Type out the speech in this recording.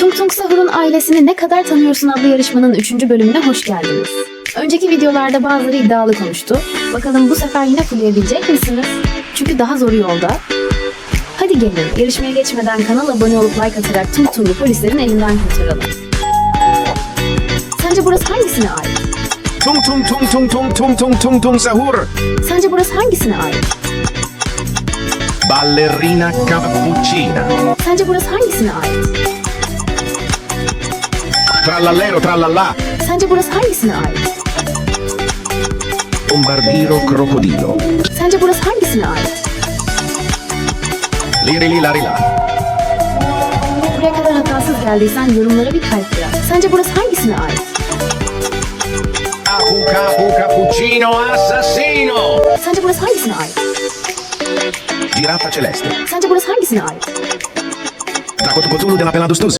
Tung Tung Sahur'un ailesini ne kadar tanıyorsun adlı yarışmanın 3. bölümüne hoş geldiniz. Önceki videolarda bazıları iddialı konuştu. Bakalım bu sefer yine fullayabilecek misiniz? Çünkü daha zoru yolda. Hadi gelin yarışmaya geçmeden kanala abone olup like atarak Tung Tung'u polislerin elinden kurtaralım. Sence burası hangisine ait? Tung tung tung tung tung tung tung tung tung sahur. Sence burası hangisine ait? Ballerina cappuccina. Sence burası hangisine ait? Trallallero trallallà. Sence burası hangisine ait? Bombardiro crocodilo. Sence burası hangisine ait? Liri la la. Buraya kadar hatasız geldiysen yorumlara bir kalp bırak. Sence burası hangisine ait? Capu capu cappuccino assassino. Sence burası hangisine ait? Giraffa celeste. Sence burası hangisine ait? Cthulhu della Peladostus.